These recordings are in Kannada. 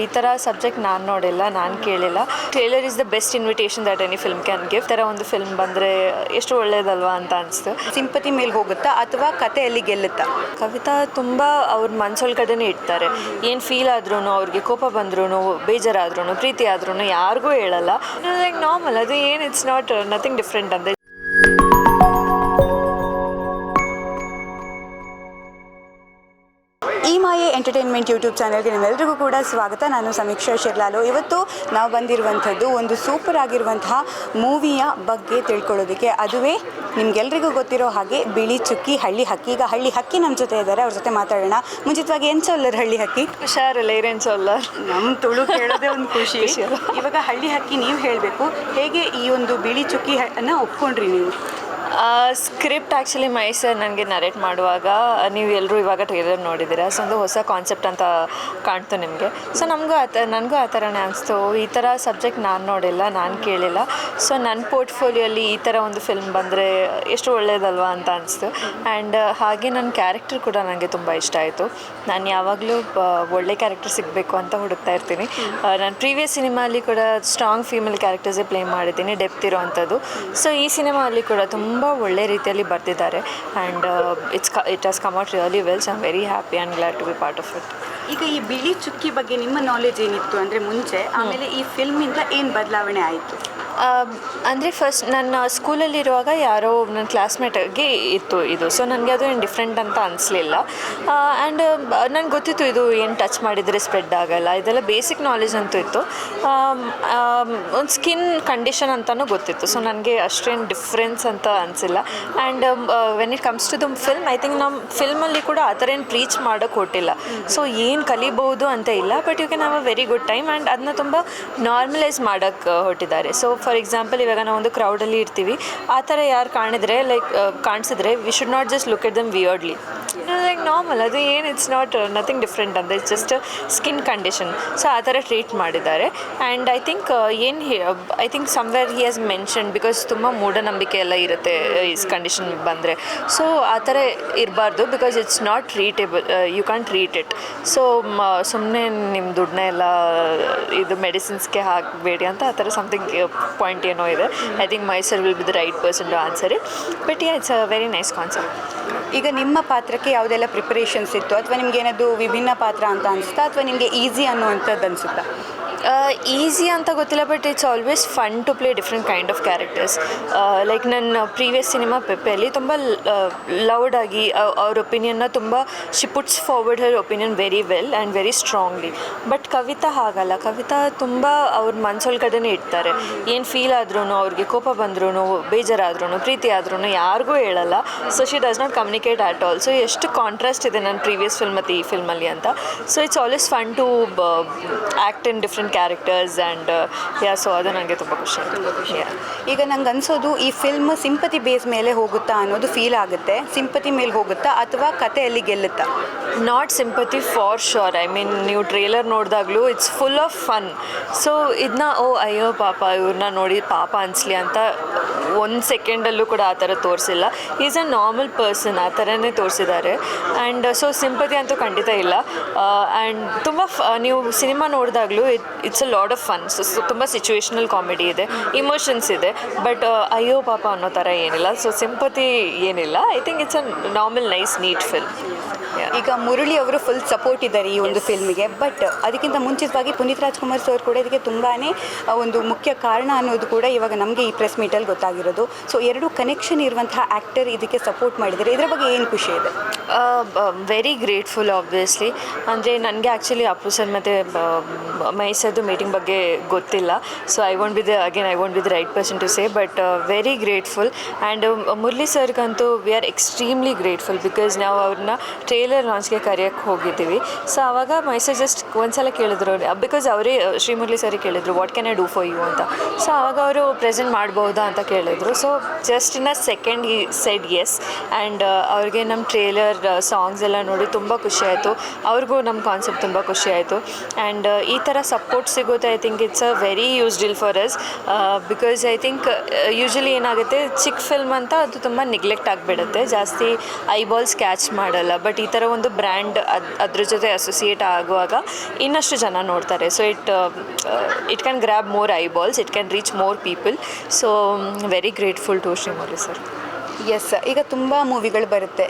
ಈ ತರ ಸಬ್ಜೆಕ್ಟ್ ನಾನು ನೋಡಿಲ್ಲ ನಾನು ಕೇಳಿಲ್ಲ. Trailer is the best invitation that any film can give ಥರ ಒಂದು ಫಿಲ್ಮ್ ಬಂದ್ರೆ ಎಷ್ಟು ಒಳ್ಳೇದಲ್ವಾ ಅಂತ ಅನ್ಸ್ತು. ಸಿಂಪತಿ ಮೇಲೆ ಹೋಗುತ್ತಾ ಅಥವಾ ಕಥೆಯಲ್ಲಿ ಗೆಲ್ಲುತ್ತಾ? ಕವಿತಾ ತುಂಬಾ ಅವ್ರ ಮನ್ಸೊಳಗಡೆನೇ ಇಡ್ತಾರೆ. ಏನ್ ಫೀಲ್ ಆದ್ರೂ ಅವ್ರಿಗೆ ಕೋಪ ಬಂದ್ರೂ ಬೇಜಾರಾದ್ರೂ ಪ್ರೀತಿ ಆದ್ರೂ ಯಾರಿಗೂ ಹೇಳಲ್ಲ. ಲೈಕ್ ನಾರ್ಮಲ್ ಅದು ಏನ್ ಇಟ್ಸ್ ನಾಟ್ ನಥಿಂಗ್ ಡಿಫ್ರೆಂಟ್ ಅಂತ. ಈ ಮಾಯೆ ಎಂಟರ್ಟೈನ್ಮೆಂಟ್ ಯೂಟ್ಯೂಬ್ ಚಾನಲ್ಗೆ ನಿಮ್ಮೆಲ್ಲರಿಗೂ ಕೂಡ ಸ್ವಾಗತ. ನಾನು ಸಮೀಕ್ಷಾ ಶಿರ್ಲಾಲು. ಇವತ್ತು ನಾವು ಬಂದಿರುವಂಥದ್ದು ಒಂದು ಸೂಪರ್ ಆಗಿರುವಂತಹ ಮೂವಿಯ ಬಗ್ಗೆ ತಿಳ್ಕೊಳ್ಳೋದಕ್ಕೆ. ಅದುವೇ ನಿಮ್ಗೆಲ್ರಿಗೂ ಗೊತ್ತಿರೋ ಹಾಗೆ ಬಿಳಿ ಚುಕ್ಕಿ ಹಳ್ಳಿ ಹಕ್ಕಿ. ಈಗ ಹಳ್ಳಿ ಹಕ್ಕಿ ನಮ್ಮ ಜೊತೆ ಇದ್ದಾರೆ. ಅವ್ರ ಜೊತೆ ಮಾತಾಡೋಣ. ಮುಂಚಿತವಾಗಿ ಏನು ಸೊಲ್ಲರ್ ಹಳ್ಳಿ ಹಕ್ಕಿ? ಹುಷಾರಲ್ಲ ಏರೇನು ಸೊಲ್ಲರ್ ನಮ್ಮ ತುಳು ಕೇಳೋದೇ ಒಂದು ಖುಷಿ. ಖುಷಿ ಇವಾಗ ಹಳ್ಳಿ ಹಕ್ಕಿ ನೀವು ಹೇಳಬೇಕು. ಹೇಗೆ ಈ ಒಂದು ಬಿಳಿ ಚುಕ್ಕಿ ಅನ್ನ ಒಪ್ಕೊಂಡ್ರಿ ನೀವು? ಸ್ಕ್ರಿಪ್ಟ್ ಆ್ಯಕ್ಚುಲಿ ಸರ್ ನನಗೆ ನರೇಟ್ ಮಾಡುವಾಗ, ನೀವು ಎಲ್ಲರೂ ಇವಾಗ ಟ್ರೇಲರ್ ನೋಡಿದ್ದೀರಾ? ಸೊ ಒಂದು ಹೊಸ ಕಾನ್ಸೆಪ್ಟ್ ಅಂತ ಕಾಣ್ತು ನಿಮಗೆ. ಸೊ ನಮಗೂ ಆ ಥರ ನನಗೂ ಆ ಥರನೇ ಅನಿಸ್ತು. ಈ ಥರ ಸಬ್ಜೆಕ್ಟ್ ನಾನು ನೋಡಿಲ್ಲ, ನಾನು ಕೇಳಿಲ್ಲ. ಸೊ ನನ್ನ ಪೋರ್ಟ್ಫೋಲಿಯೋಲಿ ಈ ಥರ ಒಂದು ಫಿಲ್ಮ್ ಬಂದರೆ ಎಷ್ಟು ಒಳ್ಳೇದಲ್ವಾ ಅಂತ ಅನಿಸ್ತು. ಆ್ಯಂಡ್ ಹಾಗೆ ನನ್ನ ಕ್ಯಾರೆಕ್ಟರ್ ಕೂಡ ನನಗೆ ತುಂಬ ಇಷ್ಟ ಆಯಿತು. ನಾನು ಯಾವಾಗಲೂ ಒಳ್ಳೆ ಕ್ಯಾರೆಕ್ಟರ್ ಸಿಗಬೇಕು ಅಂತ ಹುಡುಕ್ತಾ ಇರ್ತೀನಿ. ನಾನು ಪ್ರೀವಿಯಸ್ ಸಿನಿಮಾಲಿ ಕೂಡ ಸ್ಟ್ರಾಂಗ್ ಫೀಮೇಲ್ ಕ್ಯಾರೆಕ್ಟರ್ಸೇ ಪ್ಲೇ ಮಾಡಿದ್ದೀನಿ ಡೆಪ್ತ್ ಇರೋವಂಥದ್ದು ಸೊ ಈ ಸಿನಿಮಾ ಅಲ್ಲಿ ಕೂಡ ತುಂಬ ಒಳ್ಳೆ ರೀತಿಯಲ್ಲಿ ಬರ್ತಿದ್ದಾರೆ ಆ್ಯಂಡ್ ಇಟ್ಸ್ ಕ it has come out really well I am very happy and glad to be part of it ಈಗ ಈ ಬಿಳಿ ಚುಕ್ಕಿ ಬಗ್ಗೆ ನಿಮ್ಮ ನಾಲೆಜ್ ಏನಿತ್ತು ಅಂದರೆ ಮುಂಚೆ, ಆಮೇಲೆ ಈ ಫಿಲ್ಮಿಂದ ಏನು ಬದಲಾವಣೆ ಆಯಿತು? ಅಂದರೆ ಫಸ್ಟ್ ನನ್ನ ಸ್ಕೂಲಲ್ಲಿರುವಾಗ ಯಾರೋ ನನ್ನ ಕ್ಲಾಸ್ಮೇಟಾಗಿ ಇತ್ತು ಇದು. ಸೊ ನನಗೆ ಅದು ಏನು ಡಿಫ್ರೆಂಟ್ ಅಂತ ಅನಿಸ್ಲಿಲ್ಲ. ಆ್ಯಂಡ್ ನನಗೆ ಗೊತ್ತಿತ್ತು ಇದು ಏನು ಟಚ್ ಮಾಡಿದರೆ ಸ್ಪ್ರೆಡ್ ಆಗಲ್ಲ. ಇದೆಲ್ಲ ಬೇಸಿಕ್ ನಾಲೆಜ್ ಅಂತೂ ಇತ್ತು. ಒಂದು ಸ್ಕಿನ್ ಕಂಡೀಷನ್ ಅಂತಲೂ ಗೊತ್ತಿತ್ತು. ಸೊ ನನಗೆ ಅಷ್ಟೇನು ಡಿಫ್ರೆನ್ಸ್ ಅಂತ ಅನಿಸಿಲ್ಲ. And when it comes to the film I think ನಮ್ಮ ಫಿಲ್ಮಲ್ಲಿ ಕೂಡ ಆ ಥರ ಏನು ಪ್ರೀಚ್ ಮಾಡೋಕ್ಕೆ ಕೊಟ್ಟಿಲ್ಲ ಸೊ ಏನು ಕಲಿಬಹುದು ಅಂತ ಇಲ್ಲ but you can have a very good time and ಅದನ್ನ ತುಂಬ ನಾರ್ಮಲೈಸ್ ಮಾಡೋಕ್ಕೆ ಹೊಟ್ಟಿದ್ದಾರೆ ಸೊ ಫಾರ್ ಎಕ್ಸಾಂಪಲ್ ಇವಾಗ ನಾವು ಒಂದು ಕ್ರೌಡಲ್ಲಿ ಇರ್ತೀವಿ, ಆ ಥರ ಯಾರು ಕಾಣಿದ್ರೆ like ಕಾಣಿಸಿದ್ರೆ we should not just look at them weirdly like normal ಅದು ಏನು ಇಟ್ಸ್ ನಾಟ್ ನಥಿಂಗ್ ಡಿಫ್ರೆಂಟ್ ಅಂತ it's just skin condition so ಆ ಥರ ಟ್ರೀಟ್ ಮಾಡಿದ್ದಾರೆ. ಆ್ಯಂಡ್ ಐ ಥಿಂಕ್ ಏನು I think somewhere he has mention because ತುಂಬ ಮೂಢನಂಬಿಕೆ ಎಲ್ಲ ಇರುತ್ತೆ ಈ ಕಂಡೀಷನ್ ಬಂದರೆ. ಸೊ ಆ ಥರ ಇರಬಾರ್ದು because it's not treatable you can treat it so ಸುಮ್ಮನೆ ನಿಮ್ಮ ದುಡ್ಡನ್ನ ಎಲ್ಲ ಇದು ಮೆಡಿಸಿನ್ಸ್ಗೆ ಹಾಕಬೇಡಿ ಅಂತ, ಆ ಥರ ಸಮಥಿಂಗ್ ಪಾಯಿಂಟ್ ಏನೋ ಇದೆ. I think Mysuru will be the right person to answer it but yeah it's a very nice concept ಈಗ ನಿಮ್ಮ ಪಾತ್ರಕ್ಕೆ ಯಾವುದೆಲ್ಲ ಪ್ರಿಪರೇಷನ್ಸ್ ಇತ್ತು? ಅಥವಾ ನಿಮ್ಗೆ ಏನದು ವಿಭಿನ್ನ ಪಾತ್ರ ಅಂತ ಅನಿಸುತ್ತಾ? ಅಥವಾ ನಿಮಗೆ ಈಸಿ ಅನ್ನುವಂಥದ್ದು ಅನಿಸುತ್ತಾ? ಈಸಿ ಅಂತ ಗೊತ್ತಿಲ್ಲ but it's always fun to play different kind of characters like ನನ್ನ ಪ್ರೀವಿಯಸ್ ಸಿನಿಮಾ ಪೆಪ್ಪೆಯಲ್ಲಿ ತುಂಬ ಲೌಡ್ ಆಗಿ ಅವ್ರ ಒಪಿನಿಯನ್ನ ತುಂಬ she puts forward her opinion very well and very strongly but Kavitha ಹಾಗಲ್ಲ. ಕವಿತಾ ತುಂಬ ಅವ್ರ ಮನಸ್ಸೊಳಗಡೆ ಇಡ್ತಾರೆ. ಏನು ಫೀಲ್ ಆದ್ರೂ ಅವ್ರಿಗೆ ಕೋಪ ಬಂದ್ರೂ ಬೇಜಾರಾದ್ರೂ ಪ್ರೀತಿ ಆದ್ರೂ ಯಾರಿಗೂ ಹೇಳಲ್ಲ. So she does not communicate at all so ಎಷ್ಟು ಕಾಂಟ್ರಾಸ್ಟ್ ಇದೆ ನನ್ನ ಪ್ರೀವಿಯಸ್ ಫಿಲ್ಮ್ ಮತ್ತು ಈ ಫಿಲ್ಮಲ್ಲಿ ಅಂತ. So it's always fun to act in different characters and yeah so ಅದು ನನಗೆ ತುಂಬ ಖುಷಿ ಆಯಿತು. ಈಗ ನಂಗೆ ಅನ್ಸೋದು ಈ ಫಿಲ್ಮ್ ಸಿಂಪತಿ ಬೇಸ್ ಮೇಲೆ ಹೋಗುತ್ತಾ ಅನ್ನೋದು ಫೀಲ್ ಆಗುತ್ತೆ. ಸಿಂಪತಿ ಮೇಲೆ ಹೋಗುತ್ತಾ ಅಥವಾ ಕಥೆಯಲ್ಲಿ ಗೆಲ್ಲುತ್ತಾ? Not sympathy for sure I mean ನೀವು trailer ನೋಡಿದಾಗಲೂ it's full of fun so ಇದನ್ನ ಓ ಅಯ್ಯೋ ಪಾಪ ಇವ್ರನ್ನ ನೋಡಿ ಪಾಪ ಅನಿಸ್ಲಿ ಅಂತ ಒಂದು ಸೆಕೆಂಡಲ್ಲೂ ಕೂಡ ಆ ಥರ ತೋರಿಸಿಲ್ಲ. ಈಸ್ ಅ ನಾರ್ಮಲ್ ಪರ್ಸನ್ ಆ ಥರನೇ ತೋರಿಸಿದ್ದಾರೆ. ಆ್ಯಂಡ್ ಸೊ ಸಿಂಪತಿ ಅಂತೂ ಖಂಡಿತ ಇಲ್ಲ. ಆ್ಯಂಡ್ ತುಂಬ ಫ ನೀವು cinema ನೋಡಿದಾಗಲೂ it it's a load of fun so ತುಂಬ ಸಿಚುವೇಷನಲ್ ಕಾಮಿಡಿ ಇದೆ. ಇಮೋಷನ್ಸ್ ಇದೆ. ಬಟ್ ಅಯ್ಯೋ ಪಾಪ ಅನ್ನೋ ಥರ ಏನಿಲ್ಲ. ಸೊ ಸಿಂಪತಿ ಏನಿಲ್ಲ. I think it's a normal nice neat film ಈಗ ಮುರಳಿ ಅವರು ಫುಲ್ ಸಪೋರ್ಟ್ ಇದ್ದಾರೆ ಈ ಒಂದು ಫಿಲ್ಮಿಗೆ ಬಟ್ ಅದಕ್ಕಿಂತ ಮುಂಚಿತವಾಗಿ ಪುನೀತ್ ರಾಜ್ಕುಮಾರ್ ಸರ್ ಕೂಡ ಇದಕ್ಕೆ ತುಂಬಾ ಒಂದು ಮುಖ್ಯ ಕಾರಣ ಅನ್ನೋದು ಕೂಡ ಇವಾಗ ನಮಗೆ ಈ ಪ್ರೆಸ್ ಮೀಟಲ್ಲಿ ಗೊತ್ತಾಗಿರೋದು. ಸೊ ಎರಡು ಕನೆಕ್ಷನ್ ಇರುವಂತಹ ಆ್ಯಕ್ಟರ್ ಇದಕ್ಕೆ ಸಪೋರ್ಟ್ ಮಾಡಿದ್ದಾರೆ. ಇದರ ಬಗ್ಗೆ ಏನು ಖುಷಿ ಇದೆ? ವೆರಿ ಗ್ರೇಟ್ಫುಲ್ ಆಬ್ವಿಯಸ್ಲಿ ಅಂದರೆ ನನಗೆ ಆ್ಯಕ್ಚುಲಿ ಅಪ್ಪು ಸರ್ ಮತ್ತು ಮೈಸೂರ್ದು ಮೀಟಿಂಗ್ ಬಗ್ಗೆ ಗೊತ್ತಿಲ್ಲ. So I want be the again I want be the right person to say but very grateful and Murali ಸರ್ಗಂತೂ we are extremely grateful because ನಾವು ಅವ್ರನ್ನ ಟ್ರೇಲರ್ ಲಾಂಚ್ಗೆ ಕರೆಯೋಕ್ಕೆ ಹೋಗಿದ್ದೀವಿ. ಸೊ ಆವಾಗ ಮೈಸೂರು ಜಸ್ಟ್ ಒಂದ್ಸಲ ಕೇಳಿದ್ರು. ಬಿಕಾಸ್ ಅವರೇ ಶ್ರೀ ಮುರಳಿ ಸರಿ ಕೇಳಿದ್ರು. What can I do for you ಅಂತ. ಸೊ ಆವಾಗ ಅವರು ಪ್ರೆಸೆಂಟ್ ಮಾಡ್ಬೋದಾ ಅಂತ ಕೇಳಿದ್ರು. So just in a second he said yes and ಅವ್ರಿಗೆ ನಮ್ಮ ಟ್ರೇಲರ್ ಸಾಂಗ್ಸ್ ಎಲ್ಲ ನೋಡಿ ತುಂಬ ಖುಷಿ ಆಯಿತು. ಅವ್ರಿಗೂ ನಮ್ಮ ಕಾನ್ಸೆಪ್ಟ್ ತುಂಬ ಖುಷಿ ಆಯಿತು. ಆ್ಯಂಡ್ ಈ ಥರ ಸಪೋರ್ಟ್ ಸಿಗುತ್ತೆ I think it's a very useful for us because I think usually ಏನಾಗುತ್ತೆ, ಚಿಕ್ಕ ಫಿಲ್ಮ್ ಅಂತ ಅದು ತುಂಬ ನೆಗ್ಲೆಕ್ಟ್ ಆಗಿಬಿಡುತ್ತೆ. ಜಾಸ್ತಿ ಐಬಾಲ್ಸ್ ಕ್ಯಾಚ್ ಮಾಡಲ್ಲ. ಬಟ್ ಈ ಥರ ಒಂದು ಬ್ರ್ಯಾಂಡ್ ಅದ್ ಅದ್ರ ಜೊತೆ ಅಸೋಸಿಯೇಟ್ ಆಗುವಾಗ ಇನ್ನಷ್ಟು ಜನ ನೋಡ್ತಾರೆ. So it it can grab more eyeballs it can reach more people so very grateful to Srimurali sir S ಈಗ ತುಂಬ ಮೂವಿಗಳು ಬರುತ್ತೆ.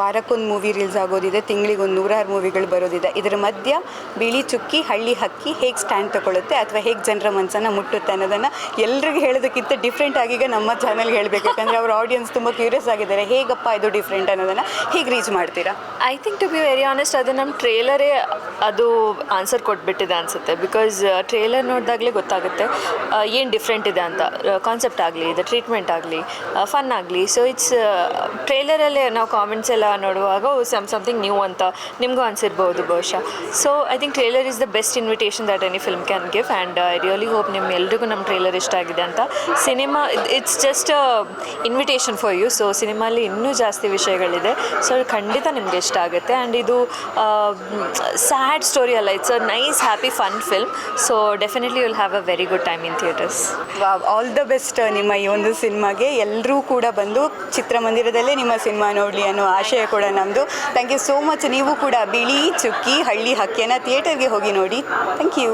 ವಾರಕ್ಕೊಂದು ಮೂವಿ ರಿಲೀಸ್ ಆಗೋದಿದೆ, ತಿಂಗಳಿಗೊಂದು ನೂರಾರು ಮೂವಿಗಳು ಬರೋದಿದೆ. ಇದರ ಮಧ್ಯ ಬಿಳಿ ಚುಕ್ಕಿ, ಹಳ್ಳಿ ಹಕ್ಕಿ ಹೇಗೆ ಸ್ಟ್ಯಾಂಡ್ ತಗೊಳುತ್ತೆ ಅಥವಾ ಹೇಗೆ ಜನರ ಮನಸ್ಸನ್ನು ಮುಟ್ಟುತ್ತೆ ಅನ್ನೋದನ್ನು ಎಲ್ರಿಗೂ ಹೇಳೋದಕ್ಕಿಂತ ಡಿಫ್ರೆಂಟ್ ಆಗೀಗ ನಮ್ಮ ಚಾನಲ್ಗೆ ಹೇಳಬೇಕು. ಯಾಕಂದರೆ ಅವ್ರ ಆಡಿಯನ್ಸ್ ತುಂಬ ಕ್ಯೂರಿಯಸ್ ಆಗಿದ್ದಾರೆ. ಹೇಗಪ್ಪ ಇದು ಡಿಫ್ರೆಂಟ್ ಅನ್ನೋದನ್ನು ಹೇಗೆ ರೀಚ್ ಮಾಡ್ತೀರಾ? I think to be very honest ಅದು ನಮ್ಮ ಟ್ರೇಲರೇ ಅದು ಆನ್ಸರ್ ಕೊಟ್ಬಿಟ್ಟಿದೆ ಅನಿಸುತ್ತೆ. ಬಿಕಾಸ್ ಟ್ರೇಲರ್ ನೋಡಿದಾಗಲೇ ಗೊತ್ತಾಗುತ್ತೆ. ಏನು ಡಿಫ್ರೆಂಟ್ ಇದೆ ಅಂತ. ಕಾನ್ಸೆಪ್ಟ್ ಆಗಲಿ, ಇದು ಟ್ರೀಟ್ಮೆಂಟ್ ಆಗಲಿ ಫನ್ ಆಗಲಿ. ಸೊ ಇಟ್ಸ್ ಟ್ರೇಲರಲ್ಲೇ ನಾವು ಕಾಮೆಂಟ್ಸ್ ಎಲ್ಲ ನೋಡುವಾಗ ಸಮ್ ಸಮಥಿಂಗ್ ನ್ಯೂ ಅಂತ ನಿಮಗೂ ಅನಿಸಿರ್ಬೋದು ಬಹುಶಃ. So I think trailer is the best invitation that any film can give and I really hope ನಿಮ್ಮ ಎಲ್ರಿಗೂ ನಮ್ಮ ಟ್ರೇಲರ್ ಇಷ್ಟ ಆಗಿದೆ ಅಂತ. Cinema it's just invitation for you so ಸಿನಿಮಾಲಿ ಇನ್ನೂ ಜಾಸ್ತಿ ವಿಷಯಗಳಿದೆ. ಸೊ ಖಂಡಿತ ನಿಮಗೆ ಇಷ್ಟ ಆಗುತ್ತೆ. ಆ್ಯಂಡ್ ಇದು ಸ್ಯಾಡ್ ಸ್ಟೋರಿ ಅಲ್ಲ it's a nice happy fun film so definitely will have a very good time in theatres all the best ನಿಮ್ಮ ಈ ಒಂದು ಸಿನಿಮಾಗೆ ಎಲ್ಲರೂ ಕೂಡ ಬಂದು ಚಿತ್ರಮಂದಿರದಲ್ಲೇ ನಿಮ್ಮ ಸಿನಿಮಾ ನೋಡಲಿ ಅನ್ನೋ ಆಶಯ ಕೂಡ ನಮ್ಮದು ಥ್ಯಾಂಕ್ ಯು ಸೋ ಮಚ್ ನೀವು ಕೂಡ ಬಿಳಿ ಚುಕ್ಕಿ, ಹಳ್ಳಿ ಹಕ್ಕಿಯನ್ನು ಥಿಯೇಟರ್ಗೆ ಹೋಗಿ ನೋಡಿ. Thank you